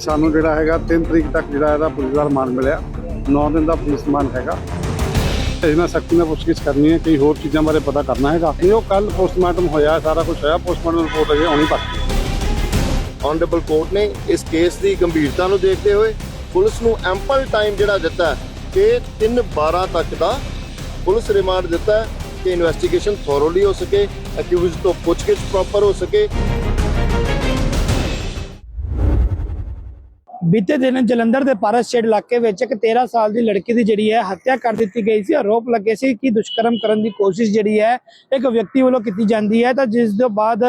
ਸਾਨੂੰ ਜਿਹੜਾ ਹੈਗਾ 3 ਤਰੀਕ ਤੱਕ ਜਿਹੜਾ ਇਹਦਾ ਪੁਲਿਸ ਦਾ ਰਿਮਾਂਡ ਮਿਲਿਆ। 9 ਦਿਨ ਦਾ ਪੁਲਿਸ ਰਿਮਾਂਡ ਹੈਗਾ। ਇਹਨਾਂ ਸਖਤੀ ਨਾਲ ਪੁੱਛਗਿੱਛ ਕਰਨੀ ਹੈ ਕਈ ਹੋਰ ਚੀਜ਼ਾਂ ਬਾਰੇ ਪਤਾ ਕਰਨਾ ਹੈਗਾ। ਇਹ ਉਹ ਕੱਲ ਪੋਸਟਮਾਰਟਮ ਹੋਇਆ, ਸਾਰਾ ਕੁਝ ਹੋਇਆ, ਪੋਸਟਮਾਰਟਮ ਰਿਪੋਰਟ ਅਜੇ ਆਉਣੀ ਬਾਕੀ ਹੈ। ਆਨਰੇਬਲ ਕੋਰਟ ਨੇ ਇਸ ਕੇਸ ਦੀ ਗੰਭੀਰਤਾ ਨੂੰ ਦੇਖਦੇ ਹੋਏ ਪੁਲਿਸ ਨੂੰ ਐਂਪਲ ਟਾਈਮ ਜਿਹੜਾ ਦਿੱਤਾ ਕਿ 3 12 ਤੱਕ ਦਾ ਪੁਲਿਸ ਰਿਮਾਂਡ ਦਿੱਤਾ ਕਿ ਇਨਵੈਸਟੀਗੇਸ਼ਨ ਥੋਰੋਲੀ ਹੋ ਸਕੇ ਅਕਿਊਜ਼ ਤੋਂ ਪੁੱਛਗਿੱਛ ਪ੍ਰੋਪਰ ਹੋ ਸਕੇ। ਬੀਤੇ ਦਿਨ ਜਲੰਧਰ ਦੇ ਪਾਰਸ ਸ਼ੇਡ ਇਲਾਕੇ ਵਿੱਚ ਇੱਕ 13 ਸਾਲ ਦੀ ਲੜਕੀ ਦੀ ਜਿਹੜੀ ਹੈ ਹੱਤਿਆ ਕਰ ਦਿੱਤੀ ਗਈ ਸੀ। ਆਰੋਪ ਲੱਗੇ ਸੀ ਕਿ ਦੁਸ਼ਕਰਮ ਕਰਨ ਦੀ ਕੋਸ਼ਿਸ਼ ਜਿਹੜੀ ਹੈ ਇੱਕ ਵਿਅਕਤੀ ਵੱਲੋਂ ਕੀਤੀ ਜਾਂਦੀ ਹੈ। ਤਾਂ ਜਿਸ ਤੋਂ ਬਾਅਦ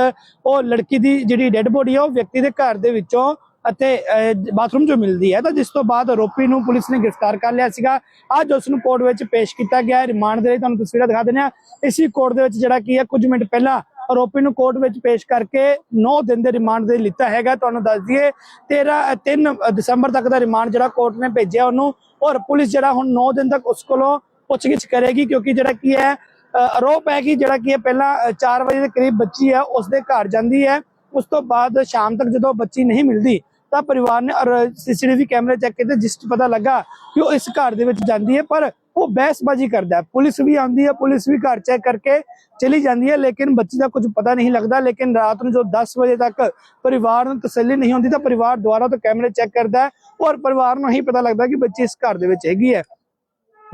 ਉਹ ਲੜਕੀ ਦੀ ਜਿਹੜੀ ਡੈੱਡ ਬੋਡੀ ਹੈ ਉਹ ਵਿਅਕਤੀ ਦੇ ਘਰ ਦੇ ਵਿੱਚੋਂ ਅਤੇ ਅਹ, ਬਾਥਰੂਮ 'ਚੋਂ ਮਿਲਦੀ ਹੈ। ਤਾਂ ਜਿਸ ਤੋਂ ਬਾਅਦ ਆਰੋਪੀ ਨੂੰ ਪੁਲਿਸ ਨੇ ਗ੍ਰਿਫਤਾਰ ਕਰ ਲਿਆ ਸੀਗਾ। ਅੱਜ ਉਸ ਨੂੰ ਕੋਰਟ ਵਿੱਚ ਪੇਸ਼ ਕੀਤਾ ਗਿਆ। ਰਿਮਾਂਡ ਦੇ ਲਈ ਤੁਹਾਨੂੰ ਤਸਵੀਰਾਂ ਦਿਖਾ ਦਿੰਦੇ ਹਾਂ। ਇਸੀ ਕੋਰਟ ਦੇ ਵਿੱਚ ਜਿਹੜਾ ਕੀ ਹੈ ਕੁਝ ਮਿੰਟ ਪਹਿਲਾਂ ਆਰੋਪੀ ਨੂੰ ਕੋਰਟ ਵਿੱਚ ਪੇਸ਼ ਕਰਕੇ 9 ਦਿਨ ਦੇ ਰਿਮਾਂਡ ਦੇ ਲਿੱਤਾ ਹੈਗਾ, ਤੁਹਾਨੂੰ ਦੱਸ ਦਈਏ। 13 3 ਦਸੰਬਰ ਤੱਕ ਦਾ ਰਿਮਾਂਡ ਜਿਹੜਾ ਕੋਰਟ ਨੇ ਭੇਜਿਆ ਉਹਨੂੰ, ਔਰ ਪੁਲਿਸ ਜਿਹੜਾ ਹੁਣ 9 ਦਿਨ ਤੱਕ ਉਸ ਕੋਲੋਂ ਪੁੱਛਗਿੱਛ ਕਰੇਗੀ, ਕਿਉਂਕਿ ਜਿਹੜਾ ਕੀ ਹੈ ਆਰੋਪ ਹੈ ਕਿ ਜਿਹੜਾ ਕੀ ਹੈ, ਪਹਿਲਾਂ 4 ਵਜੇ ਦੇ ਕਰੀਬ ਬੱਚੀ ਹੈ, ਉਸ ਦੇ ਘਰ ਜਾਂਦੀ ਹੈ। ਉਸ ਤੋਂ ਬਾਅਦ ਸ਼ਾਮ ਤੱਕ ਜਦੋਂ ਬੱਚੀ ਨਹੀਂ ਮਿਲਦੀ, ਤਾਂ ਪਰਿਵਾਰ ਨੇ ਸੀਸੀਟੀਵੀ ਕੈਮਰੇ ਚੈੱਕ ਕੀਤੇ, ਜਿਸ 'ਚ ਪਤਾ ਲੱਗਾ ਕਿ ਉਹ ਇਸ ਘਰ ਦੇ ਵਿੱਚ ਜਾਂਦੀ ਹੈ, ਪਰ ਉਹ ਬਹਿਸਬਾਜ਼ੀ ਕਰਦਾ ਪੁਲਿਸ ਵੀ ਆਉਂਦੀ ਹੈ, ਪੁਲਿਸ ਵੀ ਘਰ ਚੈੱਕ ਕਰਕੇ ਚਲੀ ਜਾਂਦੀ ਹੈ, ਲੇਕਿਨ ਬੱਚੀ ਦਾ ਕੁਝ ਪਤਾ ਨਹੀਂ ਲੱਗਦਾ। ਲੇਕਿਨ ਰਾਤ ਨੂੰ ਜੋ 10 ਵਜੇ ਤੱਕ ਪਰਿਵਾਰ ਨੂੰ ਤਸੱਲੀ ਨਹੀਂ ਹੁੰਦੀ, ਤਾਂ ਪਰਿਵਾਰ ਦੁਆਰਾ ਤੋਂ ਕੈਮਰੇ ਚੈੱਕ ਕਰਦਾ ਹੈ ਔਰ ਪਰਿਵਾਰ ਨੂੰ ਹੀ ਪਤਾ ਲੱਗਦਾ ਕਿ ਬੱਚੀ ਇਸ ਘਰ ਦੇ ਵਿੱਚ ਹੈਗੀ ਹੈ।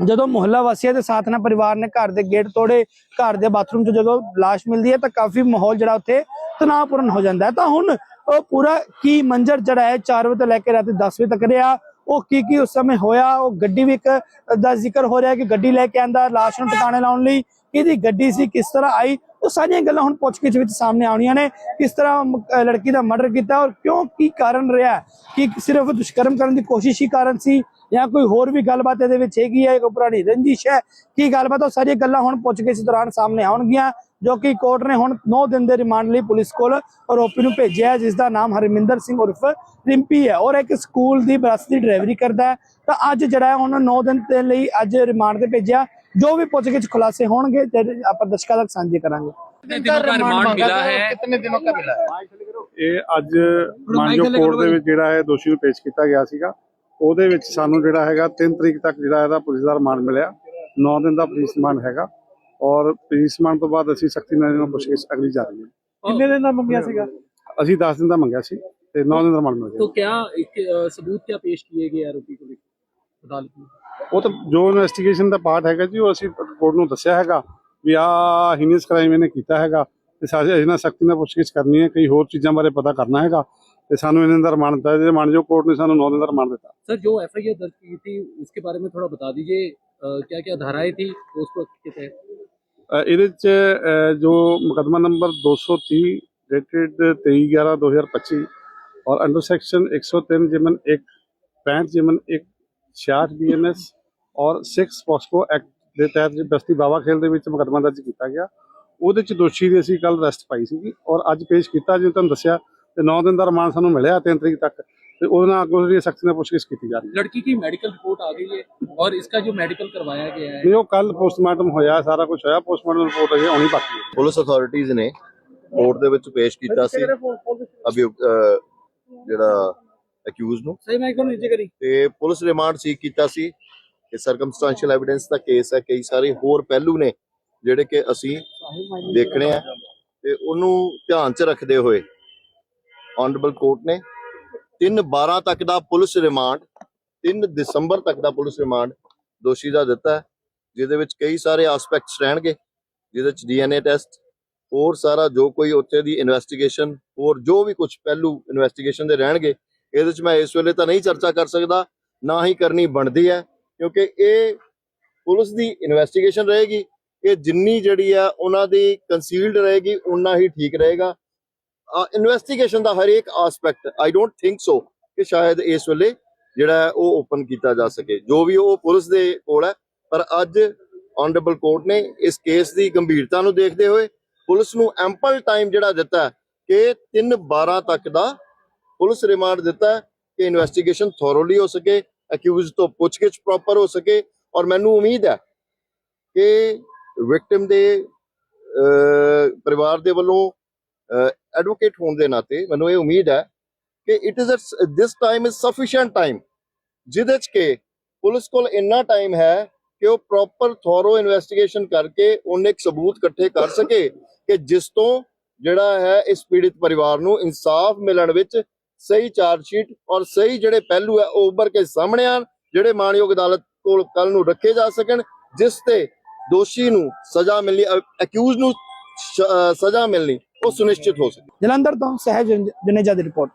ਜਦੋਂ ਮੁਹੱਲਾ ਵਾਸੀਆਂ ਦੇ ਸਾਥ ਨਾਲ ਪਰਿਵਾਰ ਨੇ ਘਰ ਦੇ ਗੇਟ ਤੋੜੇ, ਘਰ ਦੇ ਬਾਥਰੂਮ 'ਚ ਜਦੋਂ ਲਾਸ਼ ਮਿਲਦੀ ਹੈ ਤਾਂ ਕਾਫੀ ਮਾਹੌਲ ਜਿਹੜਾ ਉੱਥੇ ਤਣਾਅਪੂਰਨ ਹੋ ਜਾਂਦਾ ਹੈ। ਤਾਂ ਹੁਣ ਉਹ ਪੂਰਾ ਕੀ ਮੰਜ਼ਰ ਜਿਹੜਾ ਹੈ 4 ਵਜੇ ਤੋਂ ਲੈ ਕੇ ਰਾਤੀ 10 ਵਜੇ ਤੱਕ ਰਿਹਾ। ਉਹ ਕੀ ਕੀ ਉਸ ਸਮੇਂ ਹੋਇਆ? ਉਹ ਗੱਡੀ ਵੀ ਇੱਕ ਦਾ ਜ਼ਿਕਰ ਹੋ ਰਿਹਾ ਕਿ ਗੱਡੀ ਲੈ ਕੇ ਆਂਦਾ ਲਾਸ਼ ਨੂੰ ਟਿਕਾਣੇ ਲਾਉਣ ਲਈ। ਕਿਹਦੀ ਗੱਡੀ ਸੀ? ਕਿਸ ਤਰ੍ਹਾਂ ਆਈ? ਉਹ ਸਾਰੀਆਂ ਗੱਲਾਂ ਹੁਣ ਪੁੱਛਗਿੱਛ ਵਿੱਚ ਸਾਹਮਣੇ ਆਉਣੀਆਂ ਨੇ। ਕਿਸ ਤਰ੍ਹਾਂ ਲੜਕੀ ਦਾ ਮਰਡਰ ਕੀਤਾ ਔਰ ਕਿਉਂ ਕੀ ਕਾਰਨ ਰਿਹਾ? ਕਿ ਸਿਰਫ ਦੁਸ਼ਕਰਮ ਕਰਨ ਦੀ ਕੋਸ਼ਿਸ਼ ਹੀ ਕਾਰਨ ਸੀ? ਜਾਂ ਕੋਈ ਹੋਰ ਵੀ ਗੱਲਬਾਤ ਇਹਦੇ ਵਿੱਚ ਹੈਗੀ ਹੈ ਕੋਈ ਪੁਰਾਣੀ ਰੰਜਿਸ਼ ਹੈ। ਕੀ ਗੱਲਬਾਤ? ਉਹ ਸਾਰੀਆਂ ਗੱਲਾਂ ਹੁਣ ਪੁੱਛਗਿੱਛ ਦੌਰਾਨ ਸਾਹਮਣੇ ਆਉਣਗੀਆਂ ਜੋ ਕਿ ਕੋਰਟ ਨੇ ਹੁਣ 9 ਦਿਨ ਦੇ ਰਿਮਾਂਡ ਲਈ ਪੁਲਿਸ ਕੋਲ ਆਰੋਪੀ ਨੂੰ ਭੇਜਿਆ ਹੈ ਜਿਸ ਦਾ ਨਾਮ ਹਰਮਿੰਦਰ ਸਿੰਘ ਉਰਫ ਰਿੰਪੀ ਹੈ ਔਰ ਇੱਕ ਸਕੂਲ ਦੀ ਬੱਸ ਦੀ ਡਰਾਈਵਰੀ ਕਰਦਾ ਹੈ। ਤਾਂ ਅੱਜ ਜਿਹੜਾ ਹੈ ਉਹਨਾਂ 9 ਦਿਨ ਦੇ ਲਈ ਅੱਜ ਰਿਮਾਂਡ ਤੇ ਭੇਜਿਆ। ਜੋ ਵੀ ਪੁੱਛਗਿੱਛ ਖੁਲਾਸੇ ਹੋਣਗੇ ਜਿਹੜੇ ਆਪਾਂ ਦਰਸ਼ਕਾਂ ਤੱਕ ਸਾਂਝੇ ਕਰਾਂਗੇ। ਇਹ ਅੱਜ ਮਾਨਯੋਗ ਕੋਰਟ ਦੇ ਵਿੱਚ ਜਿਹੜਾ ਹੈ ਦੋਸ਼ੀ ਨੂੰ ਪੇਸ਼ ਕੀਤਾ ਗਿਆ ਸੀਗਾ। ਉਹਦੇ ਵਿੱਚ ਸਾਨੂੰ ਜਿਹੜਾ ਹੈਗਾ 3 ਤਰੀਕ ਤੱਕ ਜਿਹੜਾ ਇਹਦਾ ਪੁਲਿਸ ਦਾ ਰਿਮਾਂਡ ਮਿਲਿਆ। 9 ਦਿਨ ਦਾ ਪੁਲਿਸ ਰਿਮਾਂਡ ਹੈਗਾ। ਔਰ ਪੁਲਿਸ ਰਿਮਾਂਡ ਤੋਂ ਬਾਅਦ ਅਸੀਂ ਸਖਤੀ ਨਾਲ ਇਹਨਾਂ ਪੁੱਛਗਿੱਛ ਅਗਲੀ ਜਾ ਹੈ। ਕਿੰਨੇ ਦਿਨ ਦਾ ਮੰਗਿਆ ਸੀਗਾ? ਅਸੀਂ 10 ਦਿਨ ਦਾ ਮੰਗਿਆ ਸੀ ਤੇ 9 ਦਿਨ ਦਾ ਰਿਮਾਂਡ ਮਿਲ ਗਿਆ ਤਾਂ ਇੱਕ ਸਬੂਤ ਕਿਆ ਪੇਸ਼ ਕੀਏ ਗਏ ਆਰੋਪੀ ਕੋਲ? ਅਦਾਲਤ ਨੂੰ? ਉਹ ਤਾਂ ਜੋ ਇਨਵੈਸਟੀਗੇਸ਼ਨ ਦਾ ਪਾਰਟ ਹੈਗਾ ਜੀ ਉਹ ਅਸੀਂ ਕੋਰਟ ਨੂੰ ਦੱਸਿਆ ਹੈਗਾ ਵੀ ਆ ਹੀਨਸ ਕ੍ਰਾਈਮ ਇਹਨੇ ਕੀਤਾ ਹੈਗਾ। ਤੇ ਸਾਡੇ ਇਹਨਾਂ ਸਖਤੀ ਨਾਲ ਪੁੱਛਗਿੱਛ ਕਰਨੀ ਹੈ ਕਈ ਹੋਰ ਚੀਜ਼ਾਂ ਬਾਰੇ ਪਤਾ ਕਰਨਾ ਹੈਗਾ। ਤੇ ਸਾਨੂੰ ਇਹਨਾਂ ਦਾ ਰਿਮਾਂਡ ਦਿੱਤਾ ਜਿਹਦੇ ਮਾਨਜੋ ਕੋਰਟ ਨੇ ਸਾਨੂੰ 9 ਦਿਨ ਦਾ ਰਿਮਾਂਡ ਦਿੱਤਾ सर जो एफ आई आर दर्ज की थी उसके बारे में थोड़ा बता दीजिए क्या क्या धाराएं थी पोस्को के तहत ਅ, ਇਹਦੇ ਚ ਅ, ਜੋ ਮੁਕਦਮਾ ਨੰਬਰ 230 ਡੇਟਡ 23/11/2025 ਔਰ ਅੰਡਰ ਸੈਕਸ਼ਨ 103 ਜਿਮਨ 1 65 ਜਿਮਨ 1 66 ਬੀਐਨਐਸ ਔਰ 6 ਪੋਸਕੋ ਐਕਟ ਦੇ ਤਹਿਤ ਜੋ ਬਸਤੀ ਬਾਵਾ ਖੇਲ ਦੇ ਵਿੱਚ ਮੁਕਦਮਾ ਦਰਜ ਕੀਤਾ ਗਿਆ ਉਹਦੇ ਚ ਦੋਸ਼ੀ ਦੀ ਅਸੀਂ ਕੱਲ ਅਰੈਸਟ ਪਾਈ ਸੀਗੀ ਔਰ ਅੱਜ ਪੇਸ਼ ਕੀਤਾ ਜਿਵੇਂ ਤੁਹਾਨੂੰ ਦੱਸਿਆ ਤੇ 9 ਦਿਨ ਦਾ ਰਿਮਾਂਡ ਸਾਨੂੰ ਮਿਲਿਆ 3 ਤਰੀਕ ਤੱਕ ਤੇ ਉਹਦੇ ਨਾਲ ਅੱਗੋਂ ਜਿਹੜੀ ਸਖਤੀ ਨਾਲ ਪੁੱਛਗਿੱਛ ਕੀਤੀ ਜਾ ਰਹੀ ਹੈ लड़की की मेडिकल रिपोर्ट आ गई है और इसका जो मेडिकल करवाया गया है ਨਹੀਂ ਉਹ ਕੱਲ ਪੋਸਟਮਾਰਟਮ ਹੋਇਆ ਸਾਰਾ ਕੁਝ ਹੋਇਆ ਪੋਸਟਮਾਰਟਮ ਰਿਪੋਰਟ ਅਜੇ ਆਉਣੀ ਬਾਕੀ ਹੈ ਪੁਲਿਸ ਅਥਾਰਟੀਆਂ ਨੇ ਕੋਰਟ ਦੇ ਵਿੱਚ ਪੇਸ਼ ਕੀਤਾ ਸੀ ਅਭਿਯੁਕਤ ਅਹ, ਜਿਹੜਾ ਅਕਿਊਜ਼ ਨੂੰ ਸਹੀ ਮੈਂ ਕੋਲ ਨੀਚੇ ਕਰੀ ਤੇ ਪੁਲਿਸ ਰਿਮਾਂਡ ਸੀਕ ਕੀਤਾ ਸੀ ਕਿ ਸਰਕਮਸਟੈਂਸ਼ੀਅਲ ਐਵੀਡੈਂਸ ਦਾ ਕੇਸ ਹੈ ਕਈ ਸਾਰੇ ਹੋਰ ਪਹਿਲੂ ਨੇ ਜਿਹੜੇ ਕਿ ਅਸੀਂ ਦੇਖਣੇ ਆ ਤੇ ਉਹਨੂੰ ਧਿਆਨ 'ਚ ਰੱਖਦੇ ਹੋਏ ਆਨਰੇਬਲ ਕੋਰਟ ਨੇ। 3 12 ਤੱਕ ਦਾ ਪੁਲਿਸ ਰਿਮਾਂਡ 3 ਦਸੰਬਰ ਤੱਕ ਦਾ ਪੁਲਿਸ ਰਿਮਾਂਡ ਦੋਸ਼ੀ ਦਾ ਦਿੱਤਾ ਜਿਹਦੇ ਵਿੱਚ ਕਈ ਸਾਰੇ ਐਸਪੈਕਟਸ ਰਹਿਣਗੇ, ਜਿਹਦੇ ਵਿੱਚ ਡੀਐਨਏ ਟੈਸਟ ਹੋਰ ਸਾਰਾ ਜੋ ਕੋਈ ਉੱਥੇ ਦੀ ਇਨਵੈਸਟੀਗੇਸ਼ਨ ਹੋਰ ਜੋ ਵੀ ਕੁਝ ਪਹਿਲੂ ਇਨਵੈਸਟੀਗੇਸ਼ਨ ਦੇ ਰਹਿਣਗੇ, ਇਹਦੇ ਵਿੱਚ ਮੈਂ ਇਸ ਵੇਲੇ ਤਾਂ ਨਹੀਂ ਚਰਚਾ ਕਰ ਸਕਦਾ, ਨਾ ਹੀ ਕਰਨੀ ਬਣਦੀ ਹੈ, ਕਿਉਂਕਿ ਇਹ ਪੁਲਿਸ ਦੀ ਇਨਵੈਸਟੀਗੇਸ਼ਨ ਰਹੇਗੀ, ਇਹ ਜਿੰਨੀ ਜਿਹੜੀ ਆ ਉਹਨਾਂ ਦੀ ਕੰਸੀਲਡ ਰਹੇਗੀ ਉਨਾ ਹੀ ਠੀਕ ਰਹੇਗਾ ਇਨਵੈਸਟੀਗੇਸ਼ਨ ਦਾ ਹਰੇਕ aspect I don't think so ਕਿ ਸ਼ਾਇਦ ਇਸ ਵੇਲੇ ਜਿਹੜਾ ਉਹ ਓਪਨ ਕੀਤਾ ਜਾ ਸਕੇ। ਜੋ ਵੀ ਉਹ ਪੁਲਿਸ ਦੇ ਕੋਲ ਹੈ, ਪਰ ਅੱਜ ਆਨਰੇਬਲ ਕੋਰਟ ਨੇ ਇਸ ਕੇਸ ਦੀ ਗੰਭੀਰਤਾ ਨੂੰ ਦੇਖਦੇ ਹੋਏ ਪੁਲਿਸ ਨੂੰ ਐਂਪਲ ਟਾਈਮ ਜਿਹੜਾ ਦਿੱਤਾ ਕਿ 3 12 ਤੱਕ ਦਾ ਪੁਲਿਸ ਰਿਮਾਂਡ ਦਿੱਤਾ ਹੈ ਕਿ ਇਨਵੈਸਟੀਗੇਸ਼ਨ ਥੋਰੋਲੀ ਹੋ ਸਕੇ ਅਕਿਊਜ਼ ਤੋਂ ਪੁੱਛਗਿੱਛ ਪ੍ਰੋਪਰ ਹੋ ਸਕੇ ਔਰ ਮੈਨੂੰ ਉਮੀਦ ਹੈ ਕਿ ਵਿਕਟਮ ਦੇ ਪਰਿਵਾਰ ਦੇ ਵੱਲੋਂ ਐਡਵੋਕੇਟ ਹੋਣ ਦੇ ਨਾਤੇ ਮੈਨੂੰ ਇਹ ਉਮੀਦ ਹੈ ਕਿ it is this time is sufficient time ਜਿਹਦੇ ਚ ਕਿ ਪੁਲਿਸ ਕੋਲ ਇੰਨਾ ਟਾਈਮ ਹੈ ਕਿ ਉਹ ਪ੍ਰੋਪਰ ਥੋਰੋ ਇਨਵੈਸਟੀਗੇਸ਼ਨ ਕਰਕੇ ਉਹਨੇ ਇੱਕ ਸਬੂਤ ਇਕੱਠੇ ਕਰ ਸਕੇ ਕਿ ਜਿਸ ਤੋਂ ਜਿਹੜਾ ਹੈ ਇਸ ਪੀੜਿਤ ਪਰਿਵਾਰ ਨੂੰ ਇਨਸਾਫ ਮਿਲਣ ਵਿੱਚ ਸਹੀ ਚਾਰਜ ਸ਼ੀਟ ਔਰ ਸਹੀ ਜਿਹੜੇ ਪਹਿਲੂ ਹੈ ਉਹ ਉੱਭਰ ਕੇ ਸਾਹਮਣੇ ਆਣ ਜਿਹੜੇ ਮਾਨਯੋਗ ਅਦਾਲਤ ਕੋਲ ਕੱਲ ਨੂੰ ਰੱਖੇ ਜਾ ਸਕਣ, ਜਿਸ ਤੇ ਦੋਸ਼ੀ ਨੂੰ ਸਜ਼ਾ ਮਿਲਣੀ ਅਕਿਊਜ਼ ਨੂੰ ਸਜ਼ਾ ਮਿਲਣੀ। ਉਹ ਸੁਨਿਸ਼ਚਿਤ ਹੋ ਸਕੇ। ਜਲੰਧਰ ਤੋਂ ਸਹਿਜ ਜਨੇਜਾ ਦੀ ਰਿਪੋਰਟ।